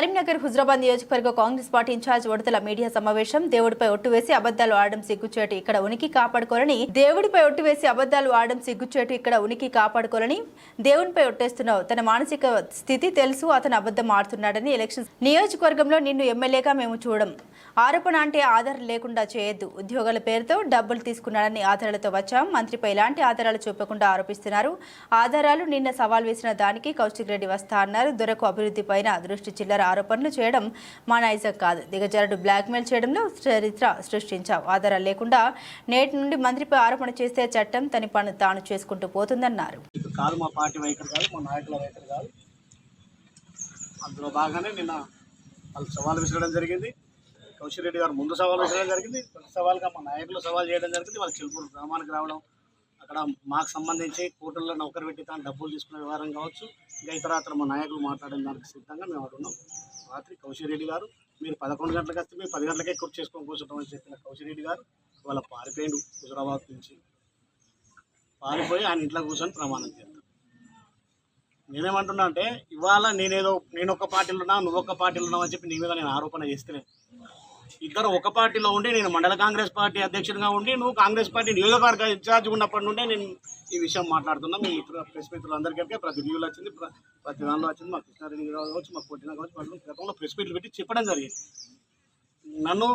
కరీంనగర్ హుజరాబాద్ నియోజకవర్గ Congress party incharge Odithala media సమావేశం. దేవుడిపై ఒట్టు వేసి అబద్దాలు ఆడడం సిగ్గుచేటు ఇక్కడ ఉనికి కాపాడుకోరని దేవుడిపై ఒట్టు వేసి అబద్దాలు ఆడడం సిగ్గుచేటు ఇక్కడ ఉనికి కాపాడుకోరని దేవునిపై ఒట్టేస్తున్నావు తన మానసిక స్థితి తెలుసు అతను అబద్ధం ఆడుతున్నాడని ఎలక్షన్ నియోజకవర్గంలో నిన్ను ఎమ్మెల్యేగా మేము చూడం. ఆరోపణ అంటే ఆధారం లేకుండా చేయొద్దు. ఉద్యోగాల పేరుతో డబ్బులు తీసుకున్నాడని ఆధారాలతో వచ్చాం. మంత్రిపై ఎలాంటి ఆధారాలు చూపకుండా ఆరోపిస్తున్నారు. ఆధారాలు నిన్న సవాల్ వేసిన దానికి కౌశిక్ రెడ్డి వస్తా అన్నారు. దొరకు అభివృద్ధిపైన దృష్టి చిల్లర ఆరోపణలు చేయడం మా నైజం కాదు. దిగజారుడు బ్లాక్మెయిల్ చేయడంలో చరిత్ర సృష్టించాం. ఆధారాలు లేకుండా నేటి నుండి మంత్రిపై ఆరోపణ చేస్తే చట్టం తన పని తాను చేసుకుంటూ పోతుందన్నారు. కాదు మా పార్టీ వైఖరి కాదు మా నాయకుల వైఖరి కాదు. అందులో బాగానే నిన్న వాళ్ళు సవాల్ విసరడం జరిగింది. కౌశిక్ రెడ్డి గారు ముందు సవాల్ విసరడం జరిగింది. ప్రతి సవాల్గా మా నాయకులు సవాల్ చేయడం జరిగింది. వాళ్ళు చిలుపూరు గ్రామానికి రావడం అక్కడ మాకు సంబంధించి కోర్టుల్లో నౌకరు పెట్టి తాను డబ్బులు తీసుకునే వ్యవహారం కావచ్చు ఇంకా ఇతర మా నాయకులు మాట్లాడిన దానికి సిద్ధంగా మేము అడుగున్నాం రాత్రి కౌశిక్ రెడ్డి గారు మీరు పదకొండు గంటలకు వస్తే మేము పది గంటలకే కుర్చీ చేసుకొని కూర్చుంటామని చెప్పిన కౌశిక్ రెడ్డి గారు వాళ్ళ పారిపోయిండు హుజరాబాద్ నుంచి. పారిపోయి ఆయన ఇంట్లో కూర్చొని ప్రమాణం చేస్తాను నేనేమంటున్నా అంటే ఇవాళ నేనేదో నేను ఒక పార్టీలో ఉన్నా నువ్వు ఒక పార్టీలో ఉన్నావు అని చెప్పి నీ మీద నేను ఆరోపణ చేస్తేనే ఇద్దరు ఒక పార్టీలో ఉండి నేను మండల కాంగ్రెస్ పార్టీ అధ్యక్షుడిగా ఉండి నువ్వు కాంగ్రెస్ పార్టీ నియోజకవర్గ ఇన్ఛార్జ్ ఉన్నప్పటి నుండే నేను ఈ విషయం మాట్లాడుతున్నా. మీ ఇతర ప్రెస్ మిత్రులందరికీ ప్రతి న్యూలో వచ్చింది ప్రతి దానిలో వచ్చింది. మా కృష్ణారెడ్డి గారు కావచ్చు మా కొట్టిన కావచ్చు వాళ్ళు గతంలో ప్రెస్ మీట్లు పెట్టి చెప్పడం జరిగింది. నన్ను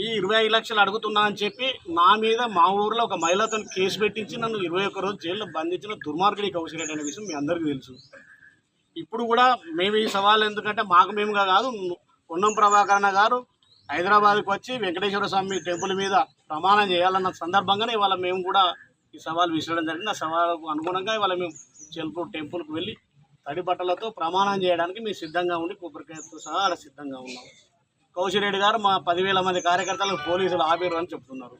ఈ ఇరవై ఐదు లక్షలు అడుగుతున్నా అని చెప్పి నా మీద మా ఊర్లో ఒక మహిళతో కేసు పెట్టించి నన్ను ఇరవై ఒక్క రోజు జైల్లో బంధించిన దుర్మార్గుడి కౌశిరెడ్డి అనే విషయం మీ అందరికీ తెలుసు. ఇప్పుడు కూడా మేము ఈ సవాల్ ఎందుకంటే మాకు మేముగా కాదు పొన్నం ప్రభాకరణ గారు హైదరాబాద్కి వచ్చి వెంకటేశ్వర స్వామి టెంపుల్ మీద ప్రమాణం చేయాలన్న సందర్భంగానే ఇవాళ మేము కూడా ఈ సవాల్ విసరడం జరిగింది. ఆ సవాలుకు అనుగుణంగా ఇవాళ మేము చెల్పూరు టెంపుల్కి వెళ్ళి తడి బట్టలతో ప్రమాణం చేయడానికి మేము సిద్ధంగా ఉండి కొబ్బరికాయతో సహా అలా సిద్ధంగా ఉన్నాం. కౌశిరెడ్డి గారు మా పదివేల మంది కార్యకర్తలకు పోలీసులు ఆపేరు అని చెప్తున్నారు.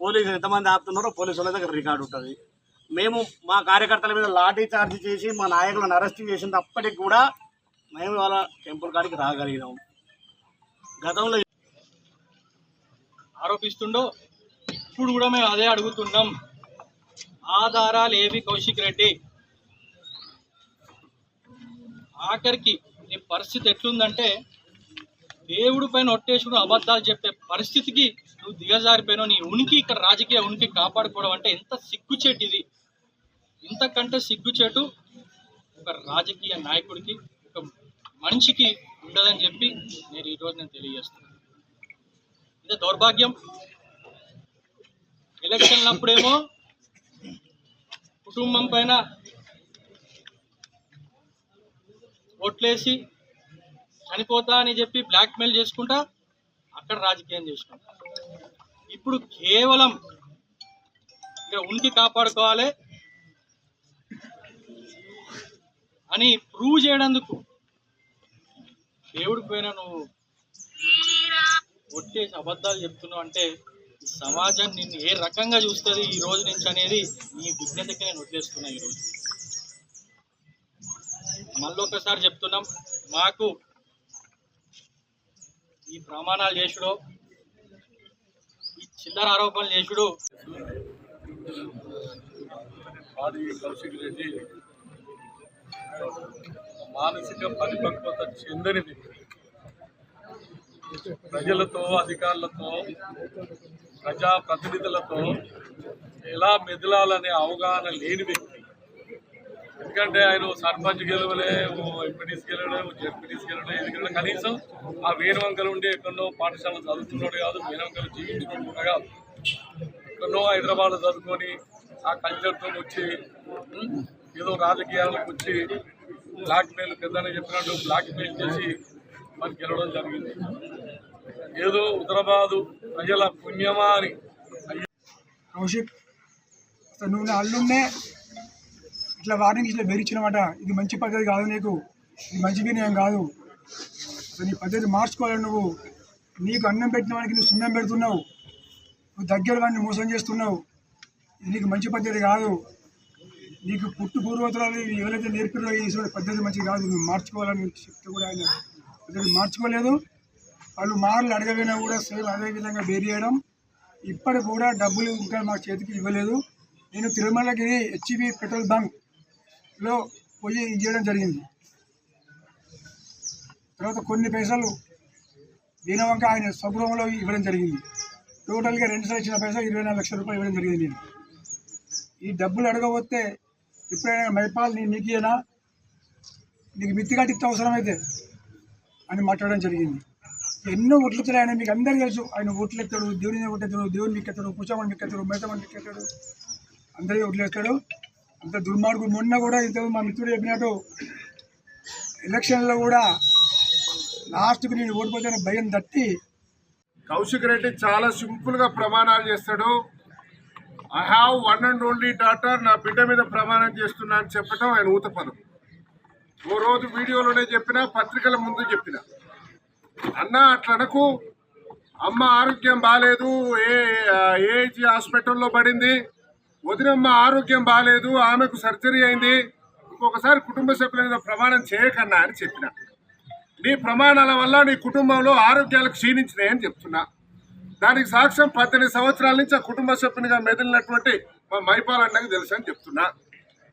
పోలీసులు ఎంతమంది ఆపుతున్నారో పోలీసుల దగ్గర రికార్డు ఉంటుంది. మేము మా కార్యకర్తల మీద లాఠీ చార్జ్ చేసి మా నాయకులను అరెస్ట్ చేసినప్పటికి కూడా మేము వాళ్ళ టెంపుల్ కాడికి రాగలిగినాం. గతంలో ఆరోపిస్తుండో ఇప్పుడు కూడా మేము అదే అడుగుతున్నాం. ఆధారాలు ఏవి కౌశిక్ రెడ్డి? ఆఖరికి నీ పరిస్థితి ఎట్లుందంటే దేవుడి పైన ఒట్టేసుకుని అబద్ధాలు చెప్పే పరిస్థితికి నువ్వు దిగజారిపోయినావు. నీ ఉనికి ఇక్కడ రాజకీయ ఉనికి కాపాడుకోవడం అంటే ఎంత సిగ్గుచేటు ఇది? ఇంతకంటే సిగ్గుచేటు ఒక రాజకీయ నాయకుడికి ఒక మనిషికి ఉండదని చెప్పి నేను ఈరోజు నేను తెలియజేస్తున్నాను. ఇది దౌర్భాగ్యం. ఎలక్షన్ అప్పుడేమో కుటుంబం పైన ఓట్లేసి చనిపోతా అని చెప్పి బ్లాక్మెయిల్ చేసుకుంటా అక్కడ రాజకీయం చేసుకుంటా ఇప్పుడు కేవలం ఇక్కడ ఉనికి కాపాడుకోవాలి అని ప్రూవ్ చేయడందుకు దేవుడికి పోయినా నువ్వు ఒట్టేసి అబద్ధాలు చెప్తున్నావు అంటే సమాజం నిన్ను ఏ రకంగా చూస్తుంది ఈ రోజు నుంచి అనేది నీ విజ్ఞతకి నేను వదిలేస్తున్నా ఈరోజు మళ్ళీ ఒకసారి చెప్తున్నాం మాకు ఈ ప్రమాణాలు చేసుడు ఈ చిల్లర ఆరోపణలు చేసుడు. మానసిక పరిపక్వత చెందనిది. ప్రజలతో అధికారులతో ప్రజా ప్రతినిధులతో ఎలా మెదలాలనే అవగాహన లేని వ్యక్తి. ఎందుకంటే ఆయన సర్పంచ్ గెలవలే ఓ ఎంపీటీస్ గెలవలే ఓ జెడ్పీటీస్ గెలవలే ఎందుకంటే కనీసం ఆ వేణువంకలు ఉండి ఎక్కడో పాఠశాల చదువుతున్నాడు కాదు వేణువంకలు జీవించినోడు కూడా కాదు. ఎక్కడో హైదరాబాద్ చదువుకొని ఆ కల్చర్తో వచ్చి ఏదో రాజకీయాలకు వచ్చి బ్లాక్మెయిల్ పెద్దనే చెప్పినట్టు బ్లాక్మెయిల్ చేసి మరి గెలవడం జరిగింది. ఏదో హుదరాబాదు ప్రజల పుణ్యమా అని. కౌశిక్ అసలు నువ్వు నా అల్లున్నే ఇట్లా వార్నింగ్ ఇట్లా బెదిరించినమాట. ఇది మంచి పద్ధతి కాదు నీకు. ఇది మంచి వినయం కాదు. అసలు నీ పద్ధతి మార్చుకోవాలి నువ్వు నీకు అన్నం పెట్టిన వాడికి నువ్వు సున్నం పెడుతున్నావు. నువ్వు దగ్గర వాడిని మోసం చేస్తున్నావు. ఇది నీకు మంచి పద్ధతి కాదు. నీకు పుట్టు పూర్వతరాలు ఎవరైతే నేర్పిరో ఈ పద్ధతి మంచిది కాదు. నువ్వు మార్చుకోవాలని చెప్తే కూడా ఆయన అతను మార్చుకోలేదు. వాళ్ళు మార్లు అడగపోయినా కూడా సేమ్ అదే విధంగా బేరియడం చేయడం. ఇప్పటికి కూడా డబ్బులు ఇంకా మా చేతికి ఇవ్వలేదు. నేను తిరుమలగిరి హెచ్బి పెట్రోల్ బంక్లో పోయి ఇవ్వడం జరిగింది. తర్వాత కొన్ని పైసలు దీనివంక ఆయన స్వగృహంలో ఇవ్వడం జరిగింది. టోటల్గా రెండు సార్లు ఇచ్చిన పైసలు ఇరవై నాలుగు లక్షల రూపాయలు ఇవ్వడం జరిగింది నేను. ఈ డబ్బులు అడగబోతే ఎప్పుడైనా మైపాల్ నేను నీకు ఇయ్యనా? నీకు మిత్తి కట్టిస్తే అవసరమైతే అని మాట్లాడడం జరిగింది. ఎన్నో ఓట్లు ఆయన మీకు అందరికీ తెలుసు. ఆయన ఓట్లు ఎత్తాడు దేవుని కొట్టేస్తాడు దేవుని మిక్కెత్తాడు కూర్చోమని మిక్కెత్తాడు మేతమని మిక్కెత్తాడు అందరికీ ఓట్లు అంత దుర్మార్గుడు. మొన్న కూడా ఇంత మా మిత్రుడు చెప్పినట్టు ఎలక్షన్లో కూడా లాస్ట్కి నేను ఓడిపోతాను భయం తట్టి కౌశిక్ రెడ్డి చాలా సింపుల్గా ప్రమాణాలు చేస్తాడు. I have one and only daughter నా బిడ్డ మీద ప్రమాణం చేస్తున్నా అని చెప్పడం ఆయన ఊత పదం ఓ రోజు వీడియోలోనే చెప్పిన పత్రికల ముందు చెప్పిన. అన్న అట్లనకు అమ్మ ఆరోగ్యం బాగాలేదు ఏ ఏజీ హాస్పిటల్లో పడింది. వదినమ్మ ఆరోగ్యం బాగాలేదు ఆమెకు సర్జరీ అయింది. ఇంకొకసారి కుటుంబ సభ్యుల మీద ప్రమాణం చేయకన్నా అని చెప్పిన. నీ ప్రమాణాల వల్ల నీ కుటుంబంలో ఆరోగ్యాలు క్షీణించినాయని చెప్తున్నా. దానికి సాక్ష్యం పద్దెనిమిది సంవత్సరాల నుంచి ఆ కుటుంబ సభ్యునిగా మెదిలినటువంటి మా మైపాల్ అన్నకు తెలుసు అని చెప్తున్నా.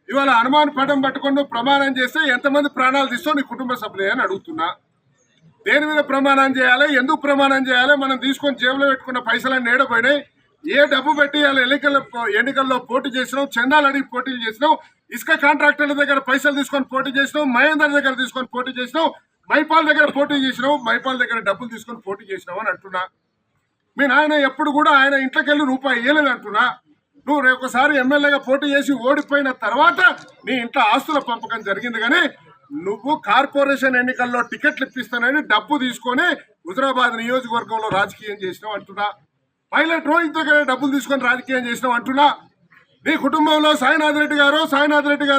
ఇవాళ హనుమాన్ పటం పట్టుకొని నువ్వు ప్రమాణం చేస్తే ఎంతమంది ప్రాణాలు తీస్తావు నీ కుటుంబ సభ్యులే అని అడుగుతున్నా. దేని మీద ప్రమాణం చేయాలి? ఎందుకు ప్రమాణం చేయాలి? మనం తీసుకొని జేబులో పెట్టుకున్న పైసలన్నీ ఏడపోయినాయి ఏ డబ్బు పెట్టి ఇవాళ ఎన్నికల ఎన్నికల్లో పోటీ చేసినావు? చందాలు అడిగి పోటీలు చేసినావు? ఇసుక కాంట్రాక్టర్ల దగ్గర పైసలు తీసుకొని పోటీ చేసినావు? మహేందర్ దగ్గర తీసుకొని పోటీ చేసినావు? మైపాల్ దగ్గర పోటీ చేసినావు? మైపాల్ దగ్గర డబ్బులు తీసుకొని పోటీ చేసినావు అని అంటున్నా. మీ నాయన ఎప్పుడు కూడా ఆయన ఇంట్లోకి వెళ్ళి రూపాయి ఇవ్వలేదు అంటున్నా నువ్వు రేపొకసారి ఎమ్మెల్యేగా పోటీ చేసి ఓడిపోయిన తర్వాత నీ ఇంట్లో ఆస్తుల పంపకం జరిగింది కానీ నువ్వు కార్పొరేషన్ ఎన్నికల్లో టికెట్లు ఇప్పిస్తానని డబ్బు తీసుకొని హుజరాబాద్ నియోజకవర్గంలో రాజకీయం చేసినావు అంటున్నా. పైలట్ రోహిత్ దగ్గర డబ్బులు తీసుకొని రాజకీయం చేసినావు అంటున్నా. నీ కుటుంబంలో సాయినాథ్ రెడ్డి గారు సాయినాథ్ రెడ్డి గారు